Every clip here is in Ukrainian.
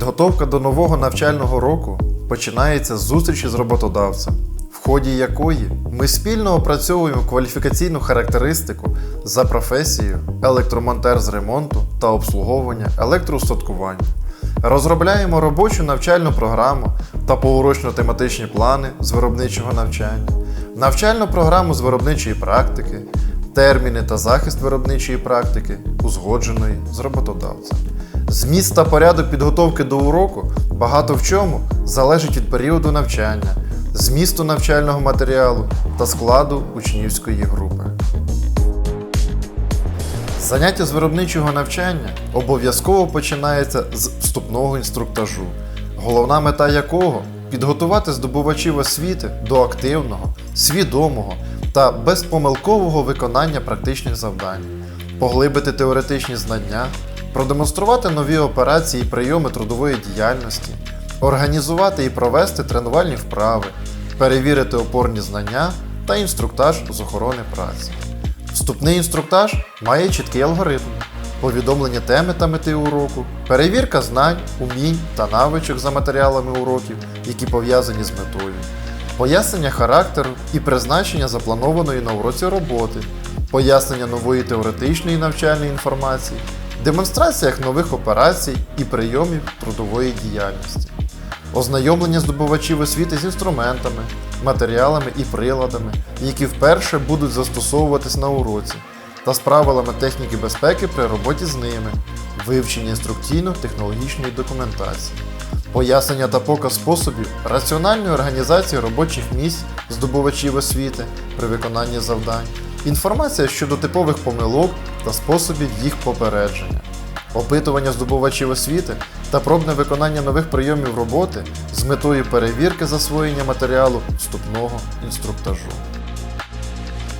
Підготовка до нового навчального року починається з зустрічі з роботодавцем, в ході якої ми спільно опрацьовуємо кваліфікаційну характеристику за професією електромонтер з ремонту та обслуговування електроустаткування. Розробляємо робочу навчальну програму та поурочно-тематичні плани з виробничого навчання, навчальну програму з виробничої практики, терміни та захист виробничої практики, узгодженої з роботодавцем. Зміст та порядок підготовки до уроку багато в чому залежить від періоду навчання, змісту навчального матеріалу та складу учнівської групи. Заняття з виробничого навчання обов'язково починається з вступного інструктажу, головна мета якого підготувати здобувачів освіти до активного, свідомого та безпомилкового виконання практичних завдань, поглибити теоретичні знання, продемонструвати нові операції і прийоми трудової діяльності, організувати і провести тренувальні вправи, перевірити опорні знання та інструктаж з охорони праці. Вступний інструктаж має чіткий алгоритм, повідомлення теми та мети уроку, перевірка знань, умінь та навичок за матеріалами уроків, які пов'язані з метою, пояснення характеру і призначення запланованої на уроці роботи, пояснення нової теоретичної навчальної інформації, демонстрація нових операцій і прийомів трудової діяльності. Ознайомлення здобувачів освіти з інструментами, матеріалами і приладами, які вперше будуть застосовуватись на уроці, та з правилами техніки безпеки при роботі з ними, вивчення інструкційно-технологічної документації, пояснення та показ способів раціональної організації робочих місць здобувачів освіти при виконанні завдань, інформація щодо типових помилок та способів їх попередження опитування здобувачів освіти та пробне виконання нових прийомів роботи з метою перевірки засвоєння матеріалу вступного інструктажу.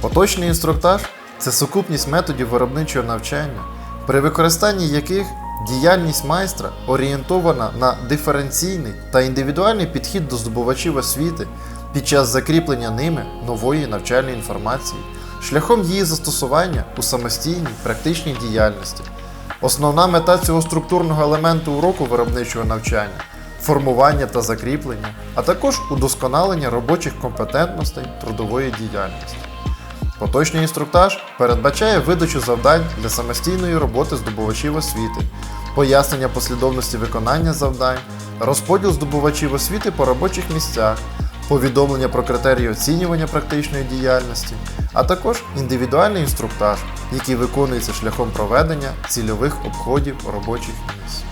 Поточний інструктаж це сукупність методів виробничого навчання, при використанні яких діяльність майстра орієнтована на диференційний та індивідуальний підхід до здобувачів освіти під час закріплення ними нової навчальної інформації, шляхом її застосування у самостійній практичній діяльності. Основна мета цього структурного елементу уроку виробничого навчання формування та закріплення, а також удосконалення робочих компетентностей трудової діяльності. Поточний інструктаж передбачає видачу завдань для самостійної роботи здобувачів освіти, пояснення послідовності виконання завдань, розподіл здобувачів освіти по робочих місцях, повідомлення про критерії оцінювання практичної діяльності, а також індивідуальний інструктаж, який виконується шляхом проведення цільових обходів робочих місць.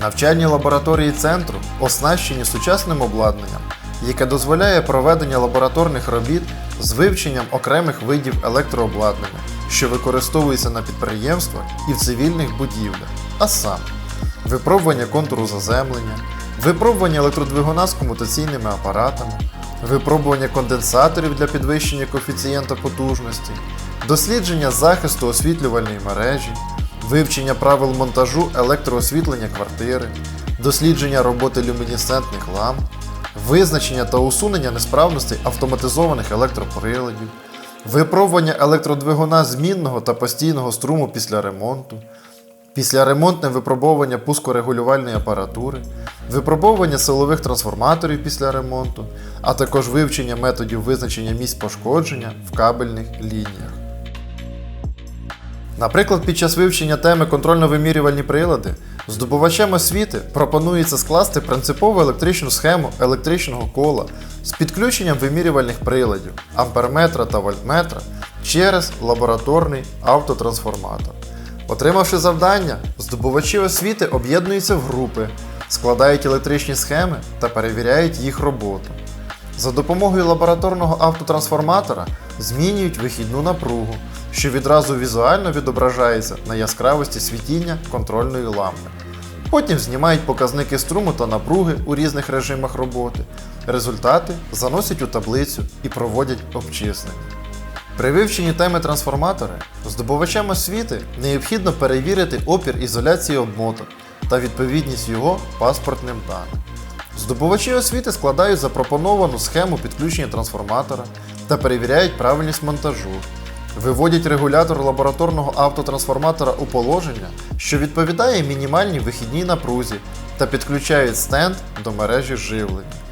Навчальні лабораторії центру оснащені сучасним обладнанням, яке дозволяє проведення лабораторних робіт з вивченням окремих видів електрообладнання, що використовується на підприємствах і в цивільних будівлях, а саме випробування контуру заземлення, випробування електродвигуна з комутаційними апаратами, випробування конденсаторів для підвищення коефіцієнта потужності, дослідження захисту освітлювальної мережі, вивчення правил монтажу електроосвітлення квартири, дослідження роботи люмінесцентних ламп, визначення та усунення несправностей автоматизованих електроприладів, випробування електродвигуна змінного та постійного струму після ремонту, післяремонтне випробовування пускорегулювальної апаратури, випробовування силових трансформаторів після ремонту, а також вивчення методів визначення місць пошкодження в кабельних лініях. Наприклад, під час вивчення теми контрольно-вимірювальні прилади здобувачам освіти пропонується скласти принципову електричну схему електричного кола з підключенням вимірювальних приладів амперметра та вольтметра через лабораторний автотрансформатор. Отримавши завдання, здобувачі освіти об'єднуються в групи, складають електричні схеми та перевіряють їх роботу. За допомогою лабораторного автотрансформатора змінюють вихідну напругу, що відразу візуально відображається на яскравості світіння контрольної лампи. Потім знімають показники струму та напруги у різних режимах роботи. Результати заносять у таблицю і проводять обчислення. При вивченні теми трансформатори здобувачам освіти необхідно перевірити опір ізоляції обмоток та відповідність його паспортним даним. Здобувачі освіти складають запропоновану схему підключення трансформатора та перевіряють правильність монтажу. виводять регулятор лабораторного автотрансформатора у положення, що відповідає мінімальній вихідній напрузі, та підключають стенд до мережі живлення.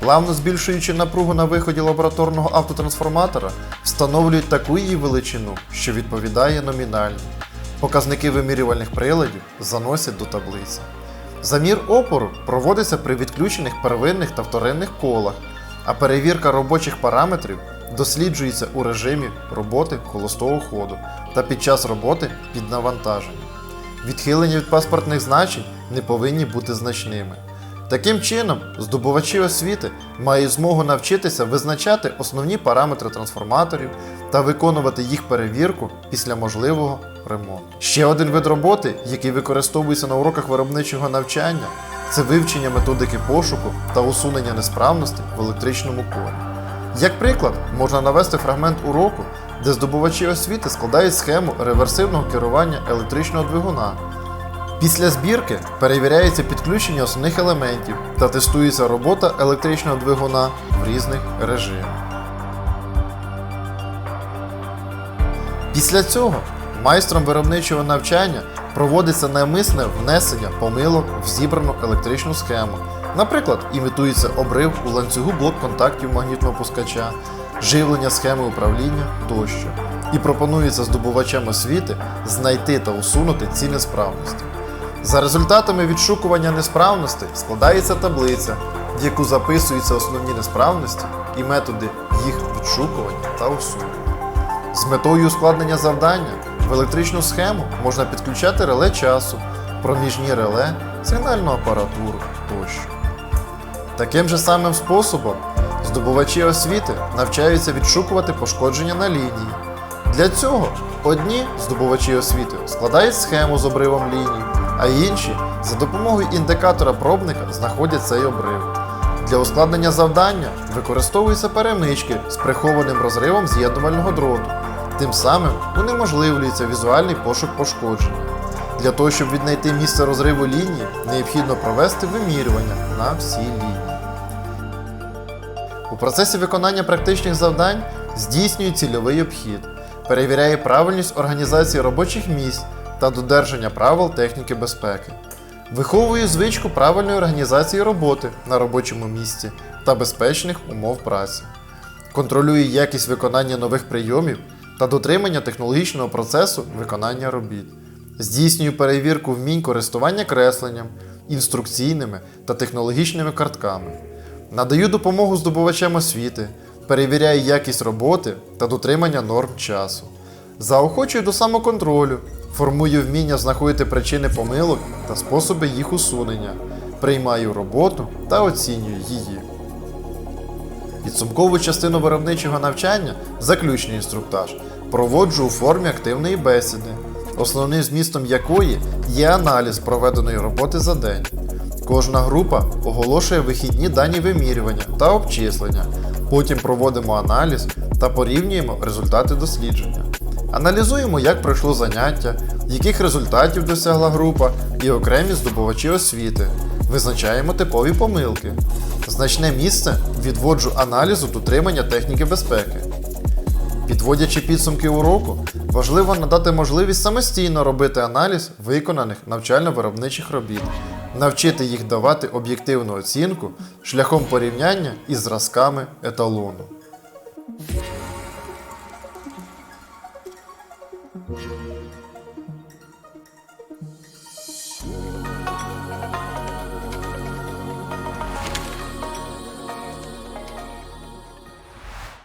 Плавно збільшуючи напругу на виході лабораторного автотрансформатора, встановлюють таку її величину, що відповідає номінальній. Показники вимірювальних приладів заносять до таблиці. Замір опору проводиться при відключених первинних та вторинних колах, а перевірка робочих параметрів досліджується у режимі роботи холостого ходу та під час роботи під навантаженням. Відхилення від паспортних значень не повинні бути значними. Таким чином, здобувачі освіти мають змогу навчитися визначати основні параметри трансформаторів та виконувати їх перевірку після можливого ремонту. Ще один вид роботи, який використовується на уроках виробничого навчання, це вивчення методики пошуку та усунення несправностей в електричному колі. Як приклад, можна навести фрагмент уроку, де здобувачі освіти складають схему реверсивного керування електричного двигуна. Після збірки перевіряється підключення основних елементів та тестується робота електричного двигуна в різних режимах. Після цього майстром виробничого навчання проводиться навмисне внесення помилок в зібрану електричну схему. Наприклад, імітується обрив у ланцюгу блок контактів магнітного пускача, живлення схеми управління тощо. І пропонується здобувачам освіти знайти та усунути ці несправності. За результатами відшукування несправностей складається таблиця, в яку записуються основні несправності і методи їх відшукування та усунення. З метою ускладнення завдання в електричну схему можна підключати реле часу, проміжні реле, сигнальну апаратуру тощо. Таким же самим способом здобувачі освіти навчаються відшукувати пошкодження на лінії. Для цього одні здобувачі освіти складають схему з обривом ліній, а інші за допомогою індикатора пробника знаходять цей обрив. Для ускладнення завдання використовуються перемички з прихованим розривом з'єднувального дроту. Тим самим унеможливлюється візуальний пошук пошкодження. Для того, щоб віднайти місце розриву лінії, необхідно провести вимірювання на всій лінії. У процесі виконання практичних завдань здійснює цільовий обхід, перевіряє правильність організації робочих місць та додержання правил техніки безпеки, виховує звичку правильної організації роботи на робочому місці та безпечних умов праці, контролює якість виконання нових прийомів та дотримання технологічного процесу виконання робіт, здійснює перевірку вмінь користування кресленням, інструкційними та технологічними картками. Надаю допомогу здобувачам освіти, перевіряю якість роботи та дотримання норм часу. Заохочую до самоконтролю, формую вміння знаходити причини помилок та способи їх усунення, приймаю роботу та оцінюю її. Підсумкову частину виробничого навчання, заключний інструктаж, проводжу у формі активної бесіди, основним змістом якої є аналіз проведеної роботи за день. Кожна група оголошує вихідні дані вимірювання та обчислення. Потім проводимо аналіз та порівнюємо результати дослідження. Аналізуємо, як пройшло заняття, яких результатів досягла група і окремі здобувачі освіти. Визначаємо типові помилки. Значне місце відводжу аналізу дотримання техніки безпеки. Підводячи підсумки уроку, важливо надати можливість самостійно робити аналіз виконаних навчально-виробничих робіт, навчити їх давати об'єктивну оцінку шляхом порівняння із зразками еталону.